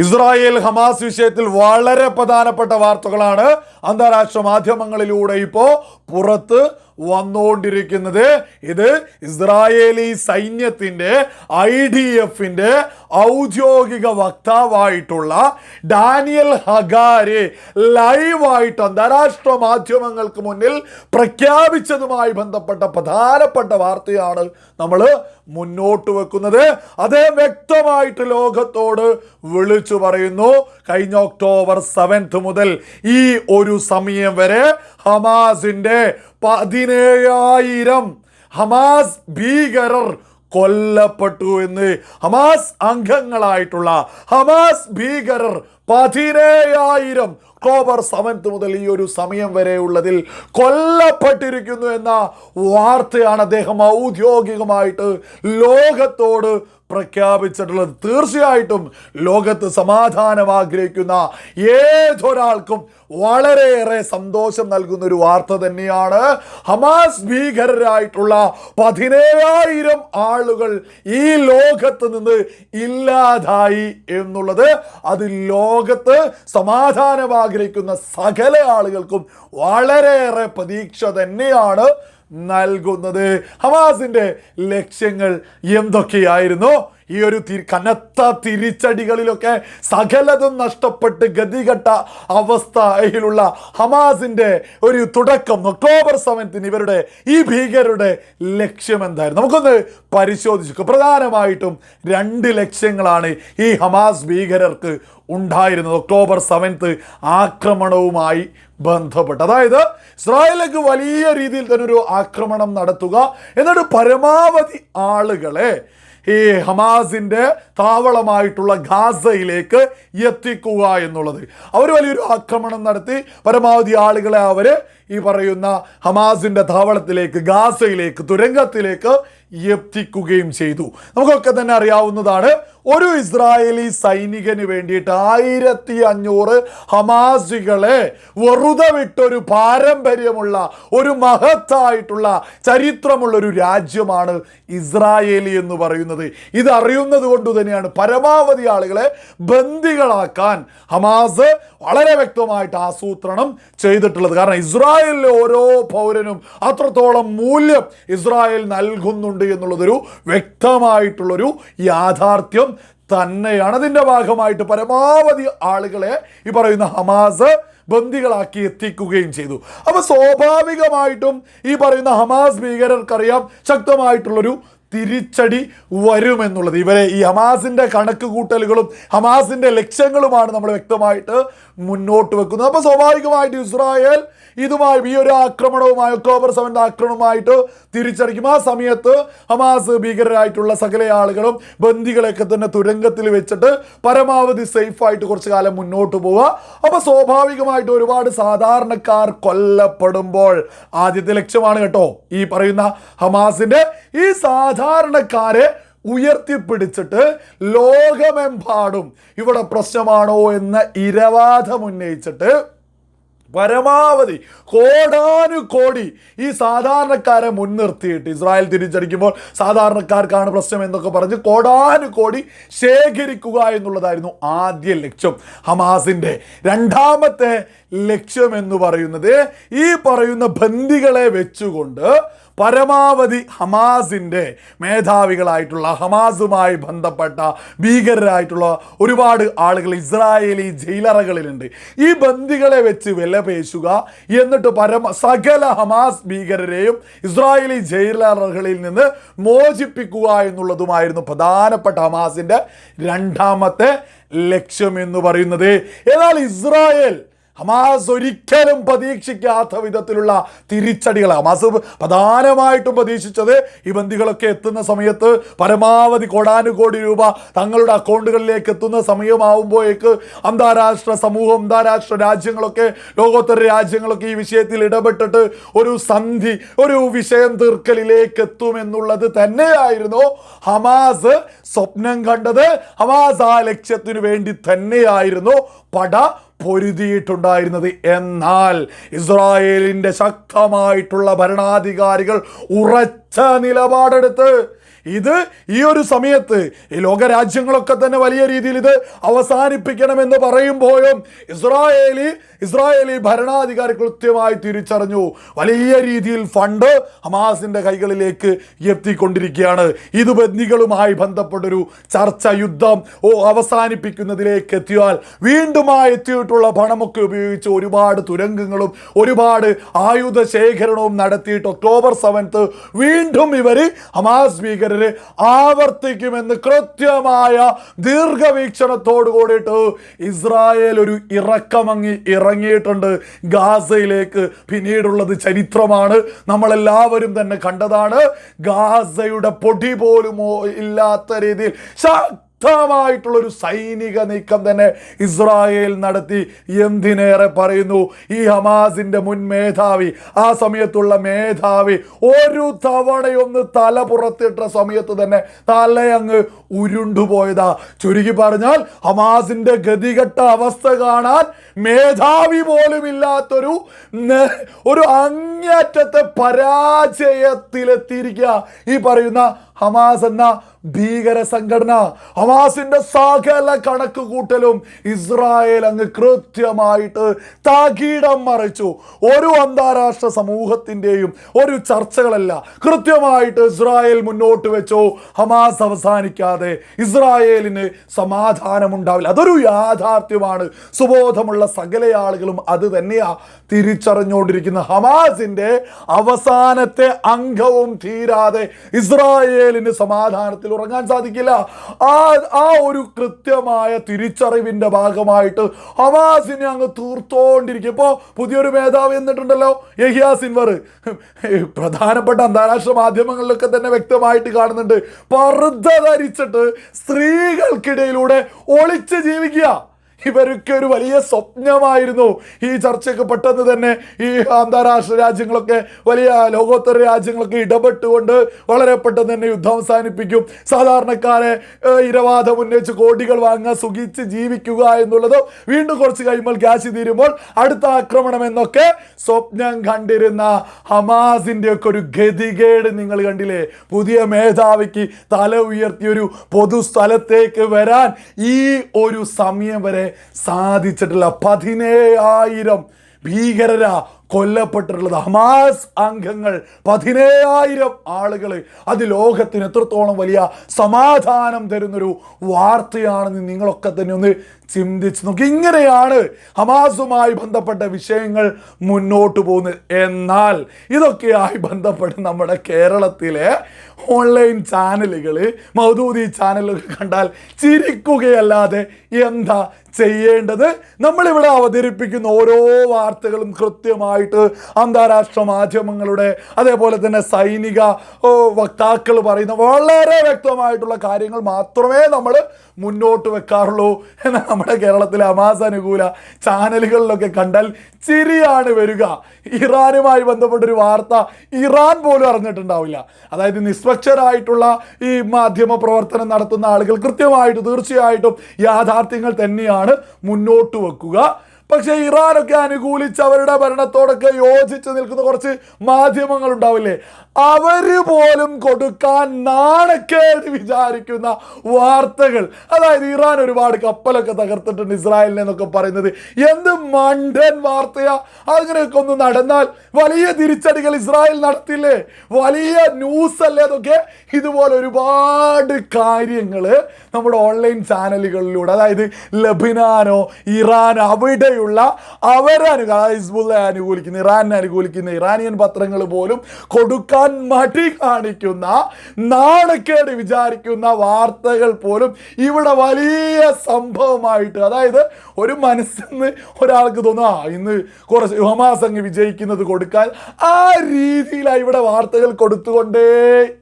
Israel Hamas വിഷയത്തിൽ വളരെ പ്രധാനപ്പെട്ട വാർത്തകളാണ് അന്താരാഷ്ട്ര മാധ്യമങ്ങളിലൂടെ ഇപ്പോൾ പുറത്ത് വന്നുകൊണ്ടിരിക്കുന്നത് ഇത് ഇസ്രായേലി സൈന്യത്തിന്റെ ഐ ഡി എഫിന്റെ ഔദ്യോഗിക വക്താവായിട്ടുള്ള ഡാനിയൽ ഹഗാരെ ലൈവായിട്ട് അന്താരാഷ്ട്ര മാധ്യമങ്ങൾക്ക് മുന്നിൽ പ്രഖ്യാപിച്ചതുമായി ബന്ധപ്പെട്ട പ്രധാനപ്പെട്ട വാർത്തയാണ് നമ്മൾ മുന്നോട്ട് വെക്കുന്നത്. അദ്ദേഹം വ്യക്തമായിട്ട് ലോകത്തോട് വിളിച്ചു പറയുന്നു. കഴിഞ്ഞ ഒക്ടോബർ സെവൻത്ത് മുതൽ ഈ ഒരു സമയം വരെ ഹമാസിന്റെ പതിനേഴായിരം ഹമാസ് ഭീകരർ കൊല്ലപ്പെട്ടു എന്ന് ഹമാസ് അംഗങ്ങളായിട്ടുള്ള ഹമാസ് ഭീകരർ പതിനേഴായിരം ഒക്ടോബർ സെവൻത്ത് മുതൽ ഈ ഒരു സമയം വരെയുള്ളതിൽ കൊല്ലപ്പെട്ടിരിക്കുന്നു എന്ന വാർത്തയാണ് അദ്ദേഹം ഔദ്യോഗികമായിട്ട് ലോകത്തോട് പ്രഖ്യാപിച്ചിട്ടുള്ളത്. തീർച്ചയായിട്ടും ലോകത്ത് സമാധാനം ആഗ്രഹിക്കുന്ന ഏതൊരാൾക്കും വളരെയേറെ സന്തോഷം നൽകുന്ന ഒരു വാർത്ത തന്നെയാണ്. ഹമാസ് ഭീകരരായിട്ടുള്ള പതിനേഴായിരം ആളുകൾ ഈ ലോകത്ത് നിന്ന് ഇല്ലാതായി എന്നുള്ളത് അത് ലോകത്ത് സമാധാനം ആഗ്രഹിക്കുന്ന സകല ആളുകൾക്കും വളരെയേറെ പ്രതീക്ഷ തന്നെയാണ്. നൽകുന്നത്. ഹമാസിന്റെ ലക്ഷ്യങ്ങൾ എന്തൊക്കെയായിരുന്നു? ഈ ഒരു കനത്ത തിരിച്ചടികളിലൊക്കെ സകലതും നഷ്ടപ്പെട്ട് ഗതികെട്ട അവസ്ഥയിലുള്ള ഹമാസിന്റെ ഒരു തുടക്കം ഒക്ടോബർ സെവൻത്തിന് ഇവരുടെ ഈ ഭീകരരുടെ ലക്ഷ്യം എന്തായിരുന്നു? നമുക്കൊന്ന് പരിശോധിച്ചു. പ്രധാനമായിട്ടും രണ്ട് ലക്ഷ്യങ്ങളാണ് ഈ ഹമാസ് ഭീകരർക്ക് ഉണ്ടായിരുന്നത്. ഒക്ടോബർ സെവൻത്ത് ആക്രമണവുമായി ബന്ധപ്പെട്ട്. അതായത് ഇസ്രായേലിലേക്ക് വലിയ രീതിയിൽ തന്നെ ഒരു ആക്രമണം നടത്തുക എന്നിട്ട് പരമാവധി ആളുകളെ ഈ ഹമാസിന്റെ താവളമായിട്ടുള്ള ഗാസയിലേക്ക് എത്തിക്കുക എന്നുള്ളത്. അവർ വലിയൊരു ആക്രമണം നടത്തി. പരമാവധി ആളുകളെ അവർ ഈ പറയുന്ന ഹമാസിന്റെ താവളത്തിലേക്ക് ഗാസയിലേക്ക് തുരങ്കത്തിലേക്ക് എത്തിക്കുകയും ചെയ്തു. നമുക്കൊക്കെ തന്നെ അറിയാവുന്നതാണ് ഒരു ഇസ്രായേലി സൈനികന് വേണ്ടിയിട്ട് ആയിരത്തി അഞ്ഞൂറ് ഹമാസികളെ വെറുതെ വിട്ടൊരു പാരമ്പര്യമുള്ള ഒരു മഹത്തായിട്ടുള്ള ചരിത്രമുള്ള ഒരു രാജ്യമാണ് ഇസ്രായേലി എന്ന് പറയുന്നത്. ഇത് അറിയുന്നത് കൊണ്ട് തന്നെയാണ് പരമാവധി ആളുകളെ ബന്ദികളാക്കാൻ ഹമാസ് വളരെ വ്യക്തമായിട്ട് ആസൂത്രണം ചെയ്തിട്ടുള്ളത്. കാരണം ഇസ്രായേലിലെ ഓരോ പൗരനും അത്രത്തോളം മൂല്യം ഇസ്രായേൽ നൽകുന്നുണ്ട് എന്നുള്ളതൊരു വ്യക്തമായിട്ടുള്ളൊരു യാഥാർത്ഥ്യം തന്നെയാണ്. അതിന്റെ ഭാഗമായിട്ട് പരമാവധി ആളുകളെ ഈ പറയുന്ന ഹമാസ് ബന്ദികളാക്കി എത്തിക്കുകയും ചെയ്തു. അപ്പോൾ സ്വാഭാവികമായിട്ടും ഈ പറയുന്ന ഹമാസ് ഭീകരർക്കറിയാം ശക്തമായിട്ടുള്ളൊരു തിരിച്ചടി വരുമെന്നുള്ളത്. ഇവരെ ഈ ഹമാസിന്റെ കണക്ക് കൂട്ടലുകളും ഹമാസിന്റെ ലക്ഷ്യങ്ങളുമാണ് നമ്മൾ വ്യക്തമായിട്ട് മുന്നോട്ട് വെക്കുന്നത്. അപ്പോൾ സ്വാഭാവികമായിട്ട് ഇസ്രായേൽ ഇതുമായി ഈ ഒരു ആക്രമണവുമായി ഒക്ടോബർ സെവന്റെ ആക്രമണവുമായിട്ട് തിരിച്ചടിക്കും. ആ സമയത്ത് ഹമാസ് ഭീകരരായിട്ടുള്ള സകല ആളുകളും ബന്ദികളെയൊക്കെ തന്നെ തുരങ്കത്തിൽ വെച്ചിട്ട് പരമാവധി സേഫായിട്ട് കുറച്ച് കാലം മുന്നോട്ട് പോവുക. അപ്പോൾ സ്വാഭാവികമായിട്ട് ഒരുപാട് സാധാരണക്കാർ കൊല്ലപ്പെടുമ്പോൾ ആദ്യത്തെ ലക്ഷ്യമാണ് കേട്ടോ ഈ പറയുന്ന ഹമാസിന്റെ ഈ സാധാരണക്കാരെ ഉയർത്തിപ്പിടിച്ചിട്ട് ലോകമെമ്പാടും ഇവിടെ പ്രശ്നമാണോ എന്ന ഇരവാദം ഉന്നയിച്ചിട്ട് പരമാവധി കോടാനുകോടി ഈ സാധാരണക്കാരെ മുൻനിർത്തിയിട്ട് ഇസ്രായേൽ തിരിച്ചടിക്കുമ്പോൾ സാധാരണക്കാർക്കാണ് പ്രശ്നം എന്നൊക്കെ പറഞ്ഞ് കോടാനുകോടി ശേഖരിക്കുക എന്നുള്ളതായിരുന്നു ആദ്യ ലക്ഷ്യം. ഹമാസിന്റെ രണ്ടാമത്തെ ലക്ഷ്യം എന്ന് പറയുന്നത് ഈ പറയുന്ന ബന്ദികളെ വെച്ചുകൊണ്ട് പരമാവധി ഹമാസിന്റെ മേധാവികളായിട്ടുള്ള ഹമാസുമായി ബന്ധപ്പെട്ട ഭീകരരായിട്ടുള്ള ഒരുപാട് ആളുകൾ ഇസ്രായേലി ജയിലറകളിലുണ്ട്. ഈ ബന്ദികളെ വെച്ച് വിലപേശുക എന്നിട്ട് പരമ സകല ഹമാസ് ഭീകരരെയും ഇസ്രായേലി ജയിലറകളിൽ നിന്ന് മോചിപ്പിക്കുക എന്നുള്ളതുമായിരുന്നു പ്രധാനപ്പെട്ട ഹമാസിന്റെ രണ്ടാമത്തെ ലക്ഷ്യം എന്ന് പറയുന്നത്. എന്നാൽ ഇസ്രായേൽ ഹമാസ് ഒരിക്കലും പ്രതീക്ഷിക്കാത്ത വിധത്തിലുള്ള തിരിച്ചടികൾ ഹമാസ് പ്രധാനമായിട്ടും പ്രതീക്ഷിച്ചത് ഈ ബന്ദികളൊക്കെ എത്തുന്ന സമയത്ത് പരമാവധി കോടാനുകോടി രൂപ തങ്ങളുടെ അക്കൗണ്ടുകളിലേക്ക് എത്തുന്ന സമയമാവുമ്പോഴേക്ക് അന്താരാഷ്ട്ര സമൂഹം അന്താരാഷ്ട്ര രാജ്യങ്ങളൊക്കെ ലോകോത്തര രാജ്യങ്ങളൊക്കെ ഈ വിഷയത്തിൽ ഇടപെട്ടിട്ട് ഒരു സന്ധി ഒരു വിഷയം തീർക്കലിലേക്ക് എത്തുമെന്നുള്ളത് തന്നെയായിരുന്നു ഹമാസ് സ്വപ്നം കണ്ടത്. ഹമാസ് ആ ലക്ഷ്യത്തിനു വേണ്ടി തന്നെയായിരുന്നു. പട പൊരുതിയിട്ടുണ്ടായിരുന്നത്. എന്നാൽ ഇസ്രായേലിന്റെ ശക്തമായിട്ടുള്ള ഭരണാധികാരികൾ ഉറച്ച നിലപാടെടുത്ത് ഇത് ഈ ഒരു സമയത്ത് ഈ ലോകരാജ്യങ്ങളൊക്കെ തന്നെ വലിയ രീതിയിൽ ഇത് അവസാനിപ്പിക്കണമെന്ന് പറയുമ്പോഴും ഇസ്രായേലി ഇസ്രായേലി ഭരണാധികാരി കൃത്യമായി തിരിച്ചറിഞ്ഞു. വലിയ രീതിയിൽ ഫണ്ട് ഹമാസിന്റെ കൈകളിലേക്ക് എത്തിക്കൊണ്ടിരിക്കുകയാണ്. ഇത് ബന്ദികളുമായി ബന്ധപ്പെട്ടൊരു ചർച്ച യുദ്ധം ഓ അവസാനിപ്പിക്കുന്നതിലേക്ക് എത്തിയാൽ വീണ്ടുമായി എത്തിയിട്ടുള്ള പണമൊക്കെ ഉപയോഗിച്ച് ഒരുപാട് തുരങ്കങ്ങളും ഒരുപാട് ആയുധ ശേഖരണവും നടത്തിയിട്ട് ഒക്ടോബർ സെവൻത്ത് വീണ്ടും ഇവർ ഹമാസ് ഭീകരര് ആവർത്തിക്കുമെന്ന് കൃത്യമായ ദീർഘവീക്ഷണത്തോട് കൂടിയിട്ട് ഇസ്രായേൽ ഒരു ഇറക്കമങ്ങി ഇറങ്ങിയിട്ടുണ്ട്. ഗാസയിലേക്ക് പിന്നീടുള്ളത് ചരിത്രമാണ്. നമ്മളെല്ലാവരും തന്നെ കണ്ടതാണ്. ഗാസയുടെ പൊടി പോലും ഇല്ലാത്ത രീതിയിൽ ശക്തമായിട്ടുള്ള ഒരു സൈനിക നീക്കം തന്നെ ഇസ്രായേൽ നടത്തി. എന്തിനേറെ പറയുന്നു? ഈ ഹമാസിന്റെ മുൻ മേധാവി ആ സമയത്തുള്ള മേധാവി ഒരു തവണയൊന്ന് തല പുറത്തിട്ട സമയത്ത് തന്നെ തലയങ്ങ് ഉരുണ്ടുപോയതാ. ചുരുക്കി പറഞ്ഞാൽ ഹമാസിന്റെ ഗതികെട്ട അവസ്ഥ കാണാൻ മേധാവി പോലും ഇല്ലാത്തൊരു ഒരു അങ്ങേറ്റത്തെ പരാജയത്തിലെത്തിയിരിക്കുക. ഈ പറയുന്ന ഹമാസ് എന്ന ഭീകര സംഘടന ഹമാസിന്റെ സകല കണക്ക് കൂട്ടലും ഇസ്രായേൽ അങ്ങ് കൃത്യമായിട്ട് തകിടം മറിച്ചു. ഒരു അന്താരാഷ്ട്ര സമൂഹത്തിന്റെയും ഒരു ചർച്ചകളല്ല. കൃത്യമായിട്ട് ഇസ്രായേൽ മുന്നോട്ട് വെച്ചോ. ഹമാസ് അവസാനിക്കാതെ ഇസ്രായേലിന് സമാധാനമുണ്ടാവില്ല. അതൊരു യാഥാർത്ഥ്യമാണ്. സുബോധമുള്ള സകല ആളുകളും അത് തന്നെയാ തിരിച്ചറിഞ്ഞുകൊണ്ടിരിക്കുന്ന ഹമാസിന്റെ അവസാനത്തെ അംഗവും തീരാതെ ഇസ്രായേലിന് സമാധാനത്തിൽ ഉറങ്ങാൻ സാധിക്കില്ല. ആ ആ ഒരു കൃത്യമായ തിരിച്ചറിവിന്റെ ഭാഗമായിട്ട് ഹവാസിനെ അങ്ങ് തീർത്തോണ്ടിരിക്കും. ഇപ്പോൾ പുതിയൊരു മേധാവി എന്നിട്ടുണ്ടല്ലോ യഹിയ സിൻവർ. പ്രധാനപ്പെട്ട അന്താരാഷ്ട്ര മാധ്യമങ്ങളിലൊക്കെ തന്നെ വ്യക്തമായിട്ട് കാണുന്നുണ്ട്. പറുദ്ധ ധരിച്ചിട്ട് സ്ത്രീകൾക്കിടയിലൂടെ ഒളിച്ച് ജീവിക്കുക. ഇവരൊക്കെ ഒരു വലിയ സ്വപ്നമായിരുന്നു. ഈ ചർച്ചയ്ക്ക് പെട്ടെന്ന് തന്നെ ഈ അന്താരാഷ്ട്ര രാജ്യങ്ങളൊക്കെ വലിയ ലോകോത്തര രാജ്യങ്ങളൊക്കെ ഇടപെട്ടുകൊണ്ട് വളരെ പെട്ടെന്ന് തന്നെ യുദ്ധം അവസാനിപ്പിക്കും. സാധാരണക്കാരെ ഇരവാദം ഉന്നയിച്ച് കോടികൾ വാങ്ങുക സുഖിച്ച് ജീവിക്കുക എന്നുള്ളത് വീണ്ടും കുറച്ച് കഴിയുമ്പോൾ ഗ്യാസ് തീരുമ്പോൾ അടുത്ത ആക്രമണം എന്നൊക്കെ സ്വപ്നം കണ്ടിരുന്ന ഹമാസിന്റെ ഒക്കെ ഒരു ഗതികേട് നിങ്ങൾ കണ്ടില്ലേ? പുതിയ മേധാവിക്ക് തല ഉയർത്തിയൊരു പൊതുസ്ഥലത്തേക്ക് വരാൻ ഈ ഒരു സമയം വരെ സാധിച്ചിട്ടില്ല. പതിനേഴായിരം ഭീകരരാ കൊല്ലപ്പെട്ടിട്ടുള്ളത്. ഹമാസ് അംഗങ്ങൾ പതിനേഴായിരം ആളുകൾ അത് ലോകത്തിന് എത്രത്തോളം വലിയ സമാധാനം തരുന്നൊരു വാർത്തയാണെന്ന് നിങ്ങളൊക്കെ തന്നെ ഒന്ന് ചിന്തിച്ച് നോക്കി. ഇങ്ങനെയാണ് ഹമാസുമായി ബന്ധപ്പെട്ട വിഷയങ്ങൾ മുന്നോട്ട് പോകുന്നത്. എന്നാൽ ഇതൊക്കെയായി ബന്ധപ്പെട്ട് നമ്മുടെ കേരളത്തിലെ ഓൺലൈൻ ചാനലുകൾ മൗദൂദി ചാനലുകൾ കണ്ടാൽ ചിരിക്കുകയല്ലാതെ എന്താ ചെയ്യേണ്ടത്. നമ്മളിവിടെ അവതരിപ്പിക്കുന്ന ഓരോ വാർത്തകളും കൃത്യമായിട്ട് അന്താരാഷ്ട്ര മാധ്യമങ്ങളുടെ അതേപോലെ തന്നെ സൈനിക വക്താക്കൾ പറയുന്ന വളരെ വ്യക്തമായിട്ടുള്ള കാര്യങ്ങൾ മാത്രമേ നമ്മൾ മുന്നോട്ട് വെക്കാറുള്ളൂ എന്നാൽ നമ്മുടെ കേരളത്തിലെ അമാസ് അനുകൂല ചാനലുകളിലൊക്കെ കണ്ടാൽ ചിരിയാണ് വരിക. ഇറാനുമായി ബന്ധപ്പെട്ടൊരു വാർത്ത ഇറാൻ പോലും അറിഞ്ഞിട്ടുണ്ടാവില്ല. അതായത് നിസ്പക്ഷരായിട്ടുള്ള ഈ മാധ്യമ പ്രവർത്തനം നടത്തുന്ന ആളുകൾ കൃത്യമായിട്ട് തീർച്ചയായിട്ടും യാഥാർത്ഥ്യങ്ങൾ തന്നെയാണ് മുന്നോട്ട് വെക്കുക. പക്ഷേ ഇറാനൊക്കെ അനുകൂലിച്ച് അവരുടെ ഭരണത്തോടൊക്കെ യോജിച്ച് നിൽക്കുന്ന കുറച്ച് മാധ്യമങ്ങൾ ഉണ്ടാവില്ലേ അവർ പോലും കൊടുക്കാൻ നാണക്കേട് വിചാരിക്കുന്ന വാർത്തകൾ. അതായത് ഇറാൻ ഒരുപാട് കപ്പലൊക്കെ തകർത്തിട്ടുണ്ട് ഇസ്രായേലിനെ എന്നൊക്കെ പറയുന്നത്. എന്ത് മണ്ടൻ വാർത്തയാ? അങ്ങനെയൊക്കെ ഒന്ന് നടന്നാൽ വലിയ തിരിച്ചടികൾ ഇസ്രായേൽ നടത്തില്ലേ? വലിയ ന്യൂസ് അല്ലേ അതൊക്കെ? ഇതുപോലെ ഒരുപാട് കാര്യങ്ങൾ നമ്മുടെ ഓൺലൈൻ ചാനലുകളിലൂടെ. അതായത് ലബിനാനോ ഇറാനോ അവിടെയുള്ള അവരനുക ഹിസ്ബുള്ള അനുകൂലിക്കുന്ന ഇറാനെ അനുകൂലിക്കുന്ന ഇറാനിയൻ പത്രങ്ങൾ പോലും കൊടുക്കാൻ മടി കാണിക്കുന്ന നാണക്കേട് വിചാരിക്കുന്ന വാർത്തകൾ പോലും ഇവിടെ വലിയ സംഭവമായിട്ട് അതായത് ഒരു മനസ്സിന്ന് ഒരാൾക്ക് തോന്നും ആ ഇന്ന് കുറച്ച് ഹമാസ് അങ്ങ് വിജയിക്കുന്നത് കൊടുക്കാൻ ആ രീതിയിലാണ് ഇവിടെ വാർത്തകൾ കൊടുത്തുകൊണ്ടേ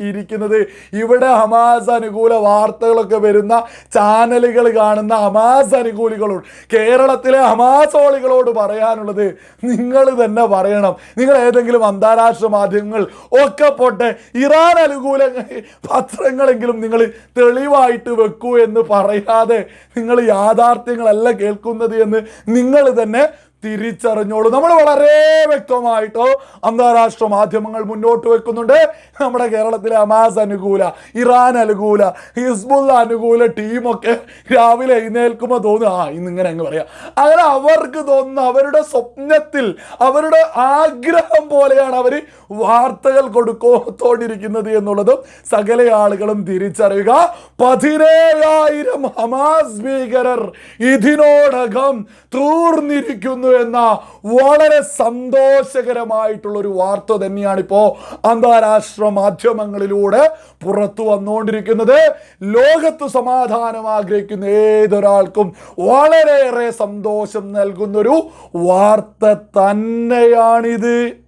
ഇരിക്കുന്നത്. ഇവിടെ ഹമാസ് അനുകൂല വാർത്തകളൊക്കെ വരുന്ന ചാനലുകൾ കാണുന്ന ഹമാസ് അനുകൂലികളുണ്ട്. കേരളത്തിലെ ഹമാസോളികളോട് പറയാനുള്ളത് നിങ്ങൾ തന്നെ പറയണം. നിങ്ങൾ ഏതെങ്കിലും അന്താരാഷ്ട്ര മാധ്യമങ്ങൾ ഒക്കെ പോട്ടെ ഇറാൻ അനുകൂല പത്രങ്ങളെങ്കിലും നിങ്ങൾ തെളിവായിട്ട് വെക്കൂ എന്ന് പറയാതെ നിങ്ങൾ യാഥാർത്ഥ്യങ്ങളല്ല കേൾക്കുന്നത് എന്ന് നിങ്ങൾ തന്നെ തിരിച്ചറിഞ്ഞോളൂ. നമ്മൾ വളരെ വ്യക്തമായിട്ട് അന്താരാഷ്ട്ര മാധ്യമങ്ങൾ മുന്നോട്ട് വെക്കുന്നുണ്ട്. നമ്മുടെ കേരളത്തിലെ അമാസ് അനുകൂല ഇറാൻ അനുകൂല ഹിസ്ബുള്ള അനുകൂല ടീമൊക്കെ രാവിലെ എഴുന്നേൽക്കുമ്പോൾ തോന്നുക ആ ഇന്നിങ്ങനെ അങ്ങ് പറയാം. അങ്ങനെ അവർക്ക് തോന്നുന്ന അവരുടെ സ്വപ്നത്തിൽ അവരുടെ ആഗ്രഹം പോലെയാണ് അവർ വാർത്തകൾ കൊടുക്കോത്തോണ്ടിരിക്കുന്നത് എന്നുള്ളതും സകല ആളുകളും തിരിച്ചറിയുക. പതിനേഴായിരം ഹമാസ് ഭീകരർ ഇതിനോടകം തൂർന്നിരിക്കുന്നു എന്ന വളരെ സന്തോഷകരമായിട്ടുള്ള ഒരു വാർത്ത തന്നെയാണ് ഇപ്പോ അന്താരാഷ്ട്ര മാധ്യമങ്ങളിലൂടെ പുറത്തു വന്നുകൊണ്ടിരിക്കുന്നത്. ലോകത്ത് സമാധാനം ആഗ്രഹിക്കുന്ന ഏതൊരാൾക്കും വളരെയേറെ സന്തോഷം നൽകുന്നൊരു വാർത്ത തന്നെയാണിത്.